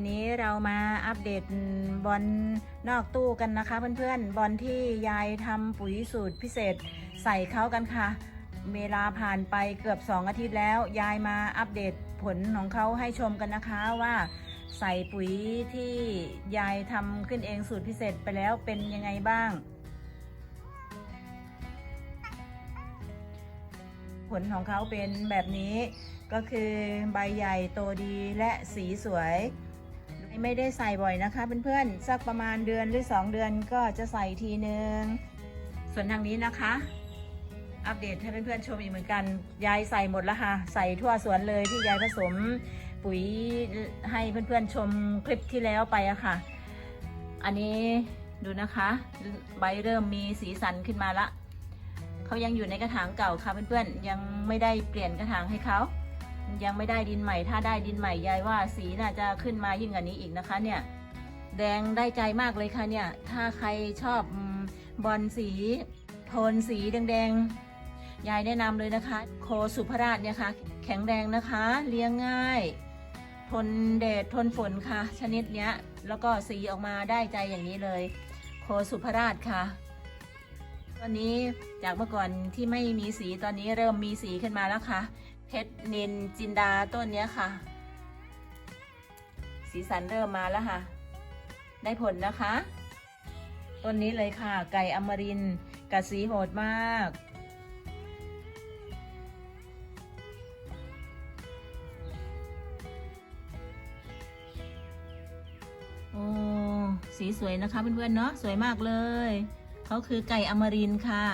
วันนี้เรามาอัปเดตบอลนอกตู้กันนะคะ เพื่อนๆบอลที่ยายทำปุ๋ยสูตรพิเศษใส่เขากันค่ะ เวลาผ่านไปเกือบ 2 อาทิตย์แล้ว ยายมาอัปเดตผลของเขาให้ชมกันนะคะว่า ใส่ปุ๋ยที่ยายทำขึ้นเองสูตรพิเศษไปแล้วเป็นยังไงบ้าง ผลของเขาเป็นแบบนี้ก็คือใบใหญ่โตดีและสีสวย ไม่ได้ใส่บ่อยนะคะเพื่อนๆสักประมาณเดือนหรือ 2 เดือนก็จะใส่ทีนึง ส่วนทางนี้นะคะ อัปเดตให้เพื่อนๆชมอีกเหมือนกัน ยายใส่หมดแล้วค่ะ ใส่ทั่วสวนเลยที่ยายผสมปุ๋ยให้เพื่อนๆชมคลิปที่แล้วไปอะค่ะ อันนี้ดูนะคะ ใบเริ่มมีสีสันขึ้นมาละเขายังอยู่ในกระถางเก่าค่ะเพื่อนๆยังไม่ได้เปลี่ยนกระถางให้เขา ยังไม่ได้ดินใหม่ ถ้าได้ดินใหม่ยายว่าสีน่าจะขึ้นมายิ่งกว่านี้อีกนะคะ เนี่ย แดงได้ใจมากเลยค่ะเนี่ย ถ้าใครชอบบอลสีโทนสีแดงๆยายแนะนำเลยนะคะ โคสุภราชเนี่ยค่ะ แข็งแรงนะคะ เลี้ยงง่าย ทนแดดทนฝนค่ะ ชนิดเนี้ย แล้วก็สีออกมาได้ใจอย่างนี้เลย โคสุภราชค่ะตอนนี้จากเมื่อก่อนที่ไม่มีสีตอนนี้เริ่มมีสีขึ้นมาแล้วค่ะ เพชรนินจินดาต้นเนี้ยค่ะ สีสันเริ่มมาแล้วค่ะ ได้ผลนะคะ ต้นนี้เลยค่ะ ไก่อมรินกับสีโหดมาก โอ้สีสวยนะคะเพื่อนๆเนาะสวยมากเลย เขาคือไก่อมรินค่ะ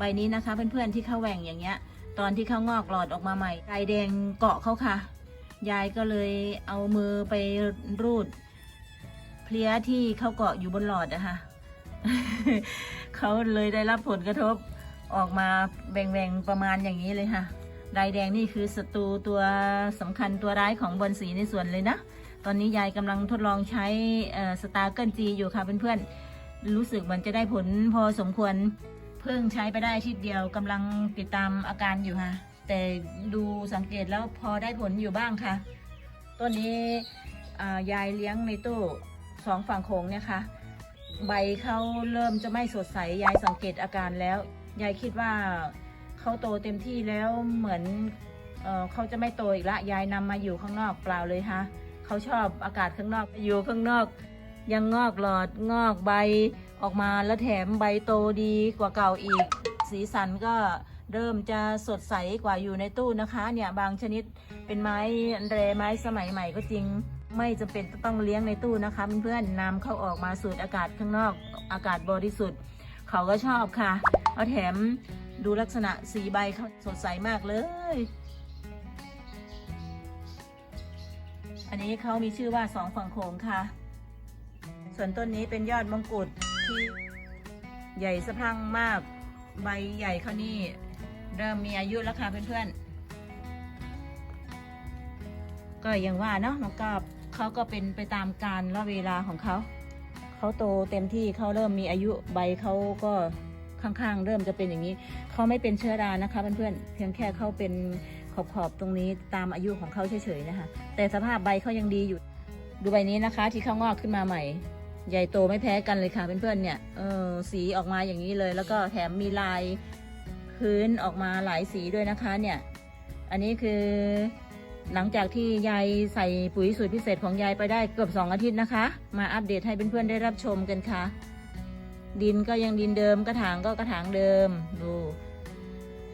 ใบนี้นะคะ เพื่อนๆที่เขาแหว่งอย่างเงี้ย ตอนที่เขางอกหลอดออกมาใหม่ไก่แดงเกาะเขาค่ะ ยายก็เลยเอามือไปรูด เพลี้ยที่เขาเกาะอยู่บนหลอดอะคะเขาเลยได้รับผลกระทบออกมาแบ่งๆประมาณอย่างนี้เลยค่ะลายแดงนี่คือศัตรูตัวสำคัญตัวร้ายของบอลสีในสวนเลยนะ ตอนนี้ยายกำลังทดลองใช้สตาร์เกิลจีอยู่ค่ะเพื่อนๆ รู้สึกเหมือนจะได้ผลพอสมควร เพิ่งใช้ไปได้อาทิตย์เดียวกำลังติดตามอาการอยู่ค่ะ แต่ดูสังเกตแล้วพอได้ผลอยู่บ้างค่ะ ต้นนี้ยายเลี้ยงในตู้สองฝั่งโขงเนี่ยค่ะ ใบเขาเริ่มจะไม่สดใส ยายสังเกตอาการแล้ว ยายคิดว่าเขาโตเต็มที่แล้วเหมือนเอเขาจะไม่โตอีกละ ยายนำมาอยู่ข้างนอกเปล่าเลยค่ะเขาชอบอากาศข้างนอกอยู่ข้างนอก ยังงอกหลอดงอกใบ ออกมาแล้วแถมใบโตดีกว่าเก่าอีก สีสันก็เริ่มจะสดใสกว่าอยู่ในตู้นะคะ เนี่ยบางชนิดเป็นไม้แรไม้สมัยใหม่ก็จริง ไม่จำเป็นต้องเลี้ยงในตู้นะคะเพื่อนๆนำเขาออกมาสูดอากาศข้างนอกอากาศบริสุทธิ์เขาก็ชอบค่ะเอาแถมดูลักษณะสีใบเขาสดใสมากเลย อันนี้เขามีชื่อว่าสองฝั่งโขงค่ะ ส่วนต้นนี้เป็นยอดมงกุฎ ที่ใหญ่สะพรังมาก ใบใหญ่เขานี่ เริ่มมีอายุแล้วค่ะเพื่อนๆ ก็ยังว่าเนาะน้องกาบเขาก็เป็นไปตามการละเวลาของเขาเขาโตเต็มที่เขาเริ่มมีอายุใบเขาก็ข้างๆ เริ่มจะเป็นอย่างนี้ เขาไม่เป็นเชื้อรานะคะเพื่อนๆเพียงแค่เขาเป็นขอบๆตรงนี้ตามอายุของเขาเฉยๆนะคะ แต่สภาพใบเขายังดีอยู่ ดูใบนี้นะคะ ที่เขางอกขึ้นมาใหม่ ใหญ่โตไม่แพ้กันเลยค่ะเพื่อนๆเนี่ยเออสีออกมาอย่างนี้เลย แล้วก็แถมมีลายพื้นออกมาหลายสีด้วยนะคะเนี่ย อันนี้คือหลังจากที่ยายใส่ปุ๋ยสูตรพิเศษของยายไปได้เกือบ2อาทิตย์นะคะ มาอัปเดตให้เพื่อนๆได้รับชมกันค่ะ ดินก็ยังดินเดิมกระถางก็กระถางเดิมดู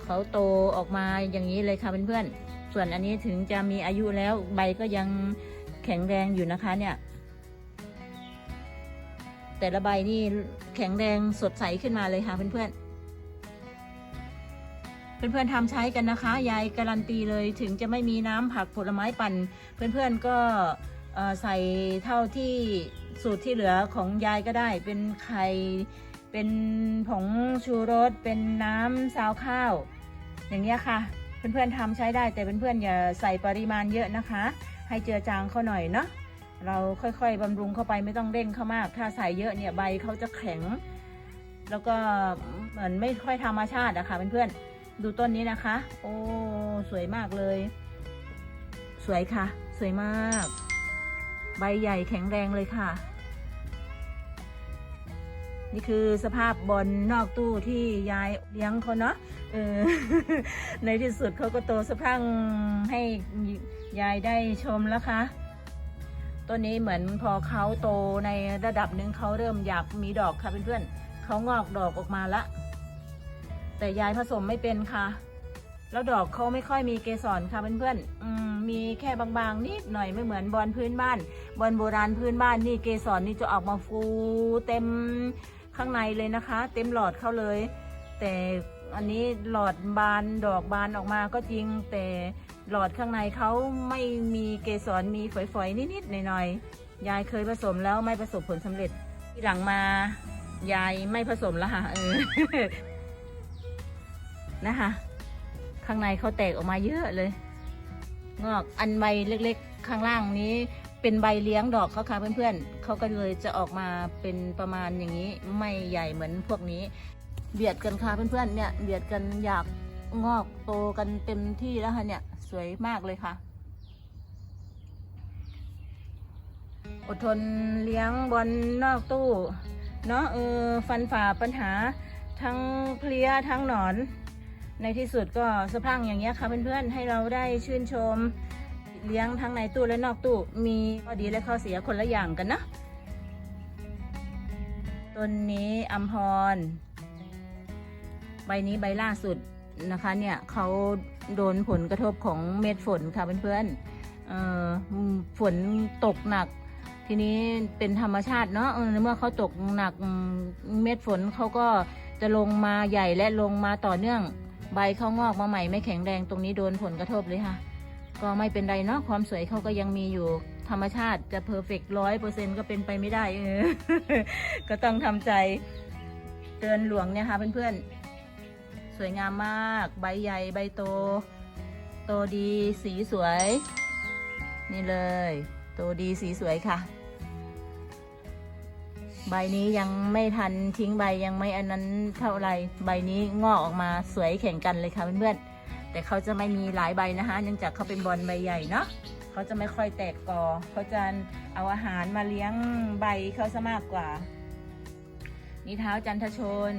เขาโตออกมาอย่างนี้เลยค่ะเพื่อนๆส่วนอันนี้ถึงจะมีอายุแล้วใบก็ยังแข็งแรงอยู่นะคะเนี่ย แต่ละใบนี่แข็งแรงสดใสขึ้นมาเลยค่ะเพื่อนๆ เพื่อนๆทำใช้กันนะคะ ยายการันตีเลยถึงจะไม่มีน้ำผักผลไม้ปั่น เพื่อนๆก็เอ่อใส่เท่าที่สูตรที่เหลือของยายก็ได้ เป็นไข่เป็นผงชูรส เป็นน้ำซาวข้าว อย่างเงี้ยค่ะ เพื่อนๆทำใช้ได้แต่เพื่อนๆอย่าใส่ปริมาณเยอะนะคะ ให้เจือจางเขาหน่อยเนาะ เราค่อยๆบำรุงเข้าไปไม่ต้องเร่งเข้ามาก ถ้าใส่เยอะเนี่ยใบเขาจะแข็ง แล้วก็เหมือนไม่ค่อยธรรมชาติอะค่ะเพื่อนๆดูต้นนี้นะคะ โอ้สวยมากเลย สวยค่ะ สวยมาก ใบใหญ่แข็งแรงเลยค่ะ นี่คือสภาพบอลนอกตู้ที่ยายเลี้ยงเขาเนาะเออในที่สุดเขาก็โตสะพรั่งให้ยายได้ชมแล้วค่ะ ต้นนี้เหมือนพอเขาโตในระดับหนึ่งเขาเริ่มอยากมีดอกค่ะเพื่อนๆเขางอกดอกออกมาละ แต่ยายผสมไม่เป็นค่ะ แล้วดอกเขาไม่ค่อยมีเกสรค่ะเพื่อนๆมมีแค่บางๆนิดหน่อยไม่เหมือนบอลพื้นบ้าน บอลโบราณพื้นบ้านนี่เกสรนี่จะออกมาฟูเต็มข้างในเลยนะคะ เต็มหลอดเข้าเลย แต่อันนี้หลอดบานดอกบานออกมาก็จริงแต่ หลอดข้างในเขาไม่มีเกสรมีฝอยๆ นิดๆหน่อยๆยายเคยผสมแล้วไม่ประสบผลสำเร็จที่หลังมายายไม่ผสมแล้วค่ะเออนะคะข้างในเขาแตกออกมาเยอะเลย งอกอันใบเล็กๆ ข้างล่างนี้ เป็นใบเลี้ยงดอกเขาค่ะเพื่อนๆเขาก็เลยจะออกมาเป็นประมาณอย่างนี้ ไม่ใหญ่เหมือนพวกนี้ เบียดกันค่ะเพื่อนๆเนี่ยเบียดกันอยากงอก โตกันเต็มที่แล้วค่ะเนี่ย สวยมากเลยค่ะ อดทนเลี้ยงบอลนอกตู้เนาะเออฟันฝ่าปัญหาทั้งเพลียทั้งหนอน ในที่สุดก็สะพังอย่างเงี้ยค่ะเพื่อนๆให้เราได้ชื่นชมเลี้ยงทั้งในตู้และนอกตู้มีข้อดีและข้อเสียคนละอย่างกันนะต้นนี้อัมพร ใบนี้ใบล่าสุด นะคะเนี่ยเขาโดนผลกระทบของเม็ดฝนค่ะเพื่อนๆฝนตกหนัก ทีนี้เป็นธรรมชาติเนาะเมื่อเขาตกหนักเม็ดฝนเขาก็จะลงมาใหญ่และลงมาต่อเนื่อง ใบเขางอกมาใหม่ไม่แข็งแรงตรงนี้โดนผลกระทบเลยค่ะ ก็ไม่เป็นไรเนาะความสวยเขาก็ยังมีอยู่ธรรมชาติจะเพอร์เฟกต์ร้อยเปอร์เซ็นก็เป็นไปไม่ได้เออก็ต้องทำใจเตือนหลวงเนี่ยค่ะเพื่อนๆ สวยงามมาก ใบใหญ่ใบโต โตดีสีสวย นี่เลย โตดีสีสวยค่ะ ใบนี้ยังไม่ทันทิ้งใบยังไม่อันนั้นเท่าไรใบนี้งอกออกมาสวยแข่งกันเลยค่ะเพื่อนๆแต่เขาจะไม่มีหลายใบนะคะเนื่องจากเขาเป็นบอลใบใหญ่เนาะเขาจะไม่ค่อยแตกกอเขาจะเอาอาหารมาเลี้ยงใบเขาซะมากกว่านี่เท้าจันทชน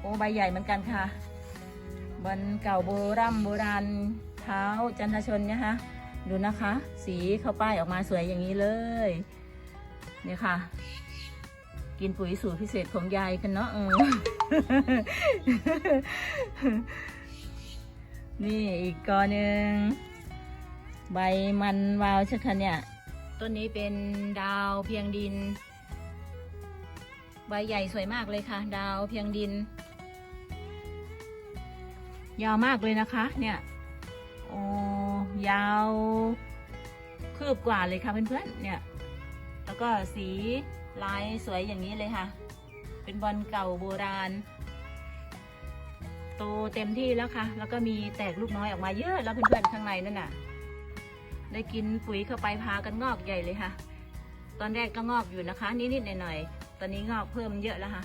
โอ้ใบใหญ่เหมือนกันค่ะ บอลเก่าโบราณโบราณเท้าจันทชนเนี่ยค่ะดูนะคะ สีเขาป้ายออกมาสวยอย่างนี้เลยเนี่ยค่ะ กินปุ๋ยสูตรพิเศษของยายกันเนาะเออนี่อีกกอหนึ่งใบมันวาวช่คะเนี่ยต้นนี้เป็นดาวเพียงดิน ใบใหญ่สวยมากเลยค่ะ ดาวเพียงดิน ยาวมากเลยนะคะ เนี่ยโอ้ยาวคืบกว่าเลยค่ะเพื่อนๆ เนี่ย แล้วก็สีลายสวยอย่างนี้เลยค่ะ เป็นบอลเก่าโบราณ โตเต็มที่แล้วค่ะ แล้วก็มีแตกลูกน้อยออกมาเยอะแล้วเพื่อนๆ ข้างในนั่นน่ะ ได้กินปุ๋ยเข้าไปพากันงอกใหญ่เลยค่ะ ตอนแรกก็งอกอยู่นะคะ นิดๆหน่อยๆ ตอนนี้งอกเพิ่มเยอะแล้วค่ะ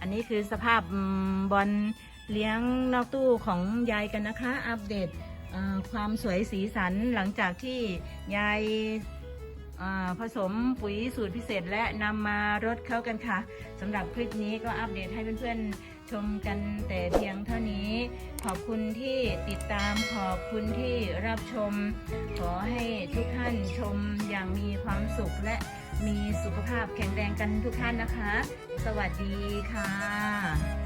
อันนี้คือสภาพบอล เลี้ยงนอกตู้ของยายกันนะคะ อัปเดตความสวยสีสันหลังจากที่ยายผสมปุ๋ยสูตรพิเศษและนำมารดเข้ากันค่ะสำหรับคลิปนี้ก็อัปเดตให้เพื่อนๆชมกันแต่เพียงเท่านี้ ขอบคุณที่ติดตามขอบคุณที่รับชม ขอให้ทุกท่านชมอย่างมีความสุขและมีสุขภาพแข็งแรงกันทุกท่านนะคะ สวัสดีค่ะ